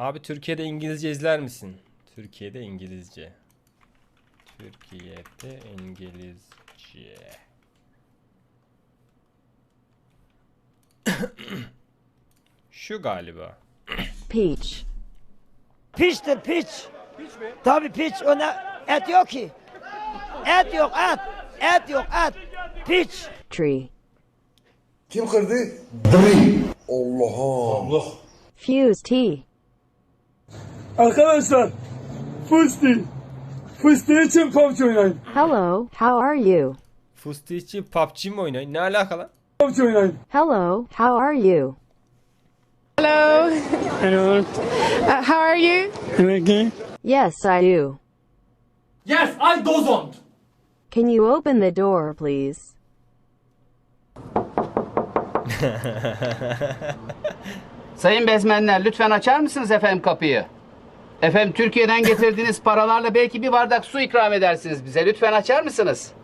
Abi Türkiye'de İngilizce izler misin? Türkiye'de İngilizce. Türkiye'de İngilizce. Şu galiba. Peach. Piçtir piç. Tabii piç. Ona et yok ki. Et yok et. Et yok et. Piç. Tree. Kim kırdı? Dri. Allah'a. Fuse tea. Arkadaşlar fıstık. Fıstığı için PUBG oynayın. Hello, how are you? Fıstığı için PUBG mi oynayın? Ne alaka lan? PUBG oynayın. Hello, how are you? Hello. Hello. Uh, how are you? Peki. Yes, I do. Yes, I don't. Can you open the door, please? Sayın bezmenler lütfen açar mısınız efendim kapıyı? Efendim Türkiye'den getirdiğiniz paralarla belki bir bardak su ikram edersiniz bize. Lütfen açar mısınız?